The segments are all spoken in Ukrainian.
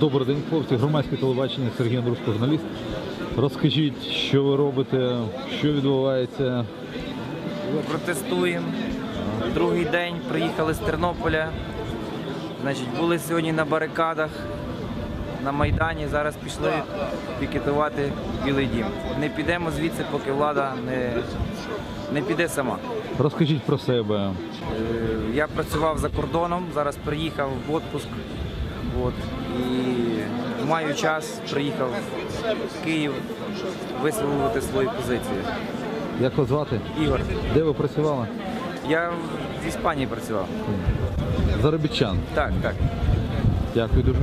Добрий день, хлопці. Громадське телебачення Сергій Андрушко, журналіст. Розкажіть, що ви робите, що відбувається. Протестуємо. Другий день приїхали з Тернополя. Значить, були сьогодні на барикадах на Майдані. Зараз пішли пікетувати Білий Дім. Не підемо звідси, поки влада не, не піде сама. Розкажіть про себе. Е, Я працював за кордоном, зараз приїхав в відпуск. От, і маю час, приїхав в Київ висловлювати свої позиції. Як вас звати? Ігор, Де ви працювали? я в Іспанії працював. Заробітчан. Так, так. Дякую дуже.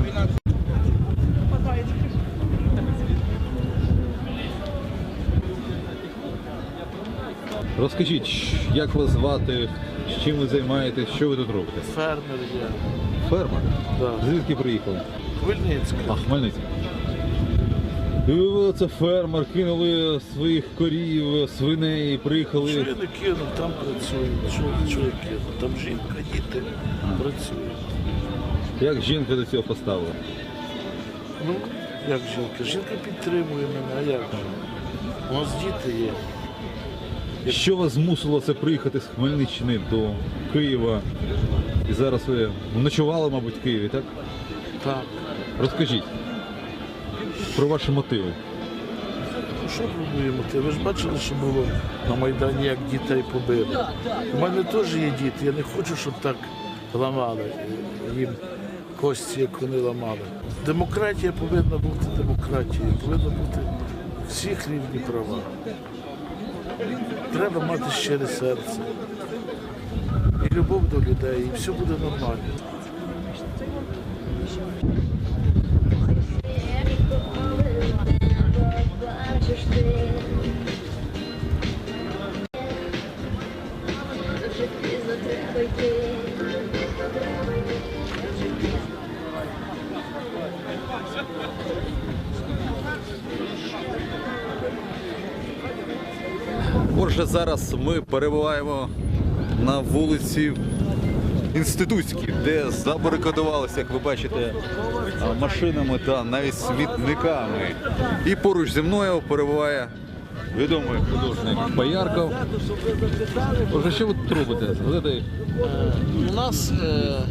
Розкажіть, як вас звати, з чим ви займаєтесь, що ви тут робите? Фермер є. Фермер? Да. Звідки приїхали? Хмельницька. А. І ви це фермер, кинули своїх корів, свиней, приїхали. Що я не кинув, там працюю. Що, що я кинув? Там жінка, діти працюють. Як жінка до цього поставила? Ну, як жінка? Жінка підтримує мене, а як же? У нас діти є. Що вас змусило це приїхати з Хмельниччини до Києва? І зараз ви ночували, мабуть, в Києві, так? Так. Розкажіть про ваші мотиви. Що пробуємо? Ти? Ви ж бачили, що було на Майдані, як дітей побили. У мене теж є діти. Я не хочу, щоб так ламали їм кості, як вони ламали. Демократія повинна бути демократією, повинна бути всіх рівні права. Треба мати щире серце і любов до людей, і все буде нормально. Отже, зараз ми перебуваємо на вулиці Інститутській, де забарикадувалися, як ви бачите, машинами та навіть смітниками. І поруч зі мною перебуває відомий художник Боярков. Отже, що ви робите? У нас, е, е,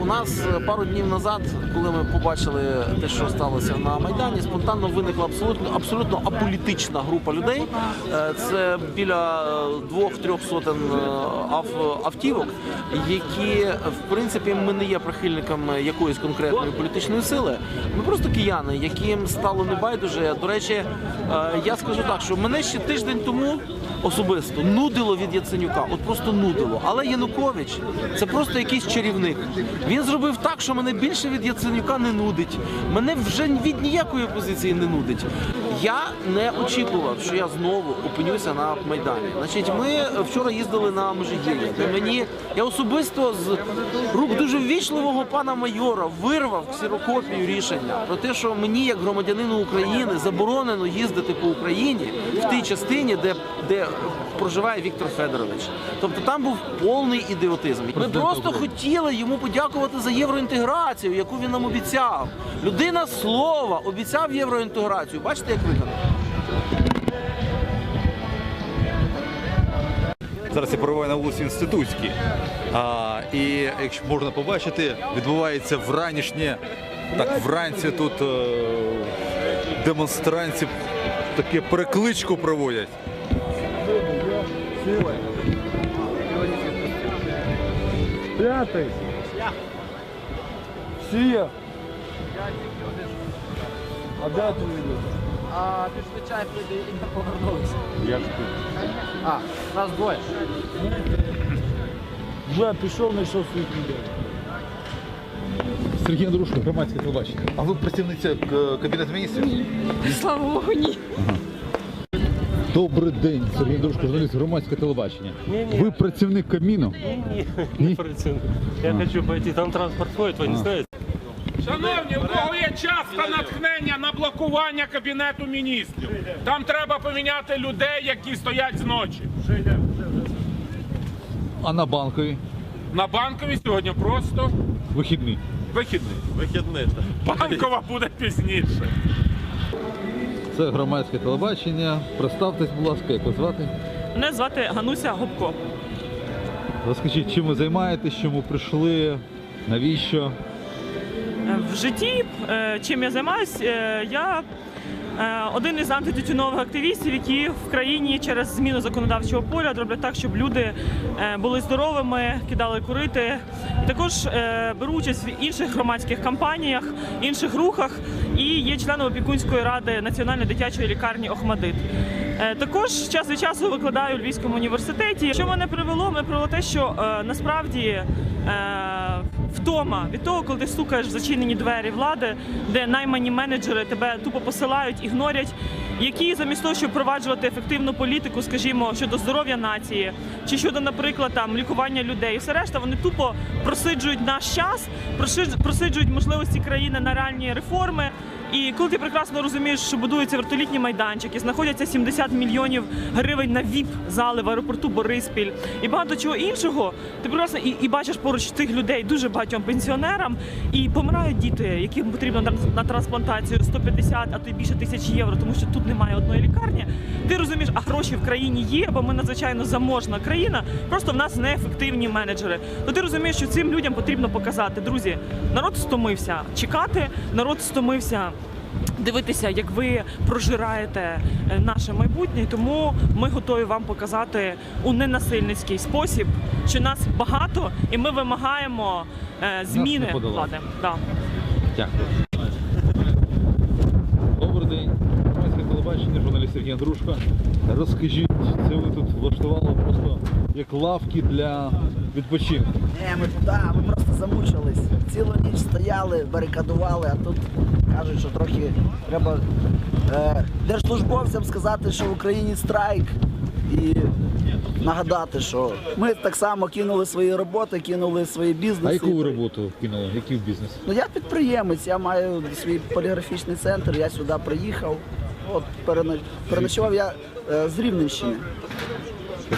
у нас е, пару днів назад, коли ми побачили те, що сталося на Майдані, спонтанно виникла абсолютно абсолютно аполітична група людей. Е, Це біля е, двох-трьох сотень е, ав- автівок, які в принципі ми не є прихильниками якоїсь конкретної політичної сили. Ми просто кияни, яким стало небайдуже. До речі, е, я скажу так, що мене ще тиждень тому особисто нудило від Яценюка, от просто нудило. Але Янукович це просто якийсь чарівник. Він зробив так, що мене більше від Яценюка не нудить. Мене вже від ніякої опозиції не нудить. Я не очікував, що я знову опинюся на майдані. Значить, ми вчора їздили на Межигір'я, де мені я особисто з рук дуже ввічливого пана майора вирвав ксерокопію рішення про те, що мені, як громадянину України, заборонено їздити по Україні в тій частині, де, де проживає Віктор Федорович. Тобто там був повний ідіотизм. Ми просто хотіли йому подякувати за євроінтеграцію, яку він нам обіцяв. Людина слова обіцяв євроінтеграцію. Бачите, як виконав? Зараз я перебуваю на вулиці Інститутській. А, і якщо можна побачити, відбувається вранішнє, так вранці тут е, демонстранці таке перекличку проводять. П'ятий. Сія. А де ти йдеш? А підзвичай прийде і не повернулися. Як ти? А, нас двоє. Вже пішов, знайшов своїх людей. Сергій Андрушко, громадське телебачення. А ви працівниця к- Кабінету міністрів? Слава Богу, ні. Добрий день, Сергій Андрушко, журналіст громадське телебачення. Не-не. Ви працівник Кабміну? Не, не працюю. Я хочу пойти, там транспорт ходит, вы не знаете? Шановні, у кого є час та натхнення на блокування кабінету міністрів? Там треба поміняти людей, які стоять зночі. А на банковій? На банкові сьогодні просто Вихідний. Вихідний. Вихідний. Банкова буде пізніше. Це громадське телебачення. Представтесь, будь ласка, як вас звати? Мене звати Гануся Гопко. Розкажіть, чим ви займаєтесь, чому прийшли, навіщо? Е, В житті, е, чим я займаюся, я е, один із антитютюнових активістів, які в країні через зміну законодавчого поля роблять так, щоб люди були здоровими, кидали курити. Також беру участь в інших громадських кампаніях, інших рухах є членом опікунської ради Національної дитячої лікарні Охмадит. Е, Також час від часу викладаю у Львівському університеті. Що мене привело? Мене привело те, що е, насправді е, втома від того, коли ти стукаєш в зачинені двері влади, де наймані менеджери тебе тупо посилають, ігнорять, які замість того, щоб впроваджувати ефективну політику, скажімо, щодо здоров'я нації, чи щодо, наприклад, там лікування людей, і все решта, вони тупо просиджують наш час, просиджують можливості країни на реальні реформи. І коли ти прекрасно розумієш, що будуються вертолітні майданчики, знаходяться 70 мільйонів гривень на ВІП зали в аеропорту Бориспіль і багато чого іншого, ти прекрасно і, і бачиш поруч тих людей дуже багатьом пенсіонерам, і помирають діти, яким потрібно на, трансплантацію 150, а то й більше тисяч євро, тому що тут немає одної лікарні. Ти розумієш, а гроші в країні є, бо ми надзвичайно заможна країна. Просто в нас неефективні менеджери. То ти розумієш, що цим людям потрібно показати, друзі, народ стомився чекати, народ стомився. Дивитися, як ви прожираєте е, наше майбутнє, тому ми готові вам показати у ненасильницький спосіб, що нас багато, і ми вимагаємо е, зміни влади. Да. Дякую. Добрий день. Громадське телебачення, журналіст Сергій Андрушко. Розкажіть, це ви тут влаштували просто як лавки для відпочинку. Ні, ми туди, ми просто замучились. Цілу ніч стояли, барикадували, а тут кажуть, що трохи треба е, держслужбовцям сказати, що в Україні страйк. І нагадати, що ми так само кинули свої роботи, кинули свої бізнеси. А яку ви роботу кинули? Який бізнес? Ну я підприємець, я маю свій поліграфічний центр, я сюди приїхав. От перено- переночував я е, з Рівненщини.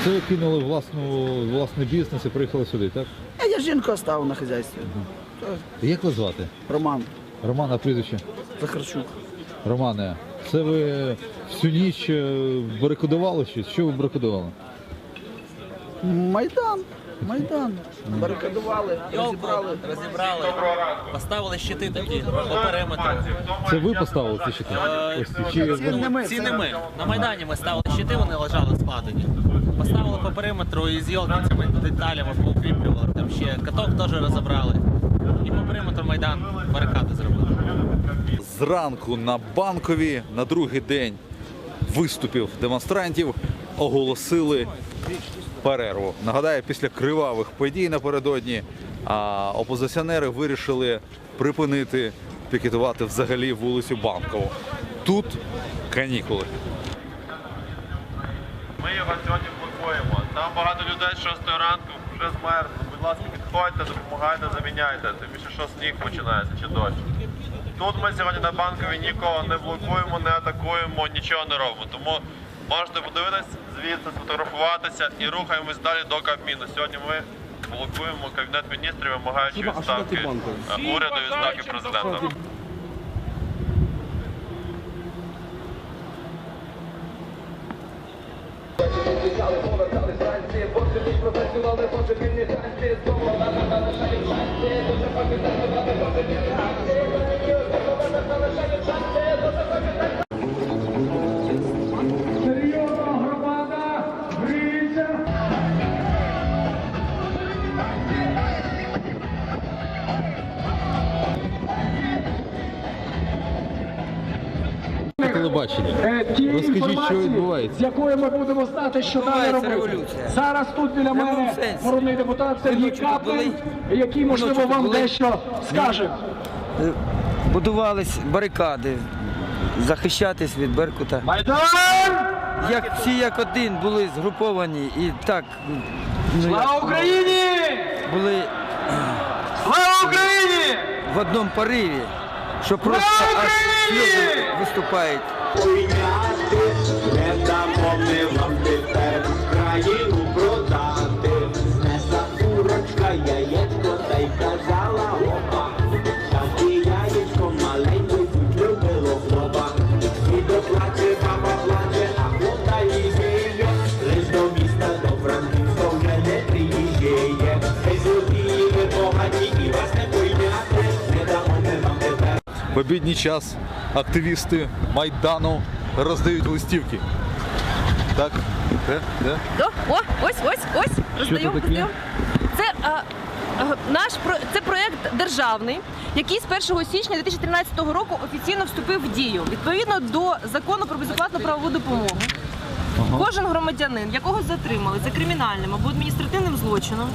Це ви кинули власну, власний бізнес і приїхали сюди, так? А я жінку оставив на хазяйстві. Як вас звати? Роман Роман, а прізвище? Захарчук. Романе, це ви всю ніч е, барикадували щось? Що ви барикадували? Майдан. Майдан. Барикадували, розібрали. розібрали, поставили щити такі по периметру. Це ви поставили ці щити? Ось ці чи Ці не ми, Ці не ми. На Майдані ми ставили щити, вони лежали складені. Поставили по периметру і з йолкицями деталями поукріплювали. Там ще каток теж розібрали. По Майдан барикади зробили. Зранку на банкові на другий день виступів демонстрантів оголосили перерву. Нагадаю, після кривавих подій напередодні опозиціонери вирішили припинити пікетувати взагалі вулицю Банкову. Тут канікули. Ми його сьогодні блокуємо. Там багато людей з 6 ранку вже змерзли. Будь ласка, підходьте, допомагайте, заміняйте. Тим більше, що сніг починається чи дощ. Тут ми сьогодні на банкові нікого не блокуємо, не атакуємо, нічого не робимо. Тому можете подивитись звідси, сфотографуватися і рухаємось далі до Кабміну. Сьогодні ми блокуємо кабінет міністрів, вимагаючи відставки уряду і відставки президента. Zielone pożywienie, tańczy, jest koło, lata, lata, lata, tańczy, to trzeba wydawać, pożywienie, tańczy. Ті Розкажіть, що відбувається. З якою ми будемо знати, що далі робити. Зараз тут біля мене народний депутат Сергій Каплин, який, можливо, вам дещо скаже. Будувались барикади, захищатись від Беркута. Майдан! Як всі як один були згруповані і так ну, Слава Україні! були Слава Україні! в одному пориві, що просто аж сльози виступають уйняти, не дамо ми вам тепер країну продати, Несла курочка, яєчко, та й казала опа, Так і яєчко маленько любило хлоба, і доплаче, мама плаче, а хлопа і віє, лиш до міста до Франківська вже не приїжджає, Хай злодії ви погані і вас не пойняти, не дамо ми вам тепер. В обідній час активісти Майдану роздають листівки. Так? Де? Де? О, о, ось, ось, ось. Роздаємо, таке? роздаємо. Це а, а, наш про це проект державний, який з 1 січня 2013 року офіційно вступив в дію. Відповідно до закону про безоплатну правову допомогу. Кожен громадянин, якого затримали за кримінальним або адміністративним злочином,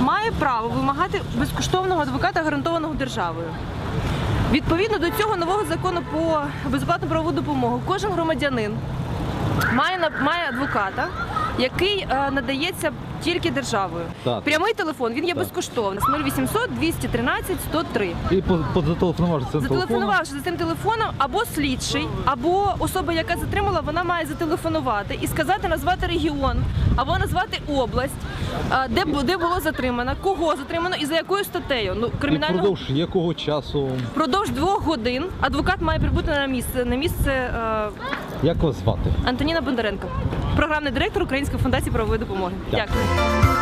має право вимагати безкоштовного адвоката, гарантованого державою. Відповідно до цього нового закону про безоплатну правову допомогу, кожен громадянин має має адвоката, який е, надається тільки державою. Так. Прямий телефон він є безкоштовний. 0800 213 103. І зателефонувавши цим Зателефонувавши за цим телефоном, або слідчий, або особа, яка затримала, вона має зателефонувати і сказати, назвати регіон, або назвати область, а, де, бу- де було затримано, кого затримано і за якою статтею. Ну, кримінального Впродовж якого часу? Впродовж двох годин адвокат має прибути на місце на місце е, Як вас звати? Антоніна Бондаренко, програмний директор Української фундації правової допомоги. Дякую.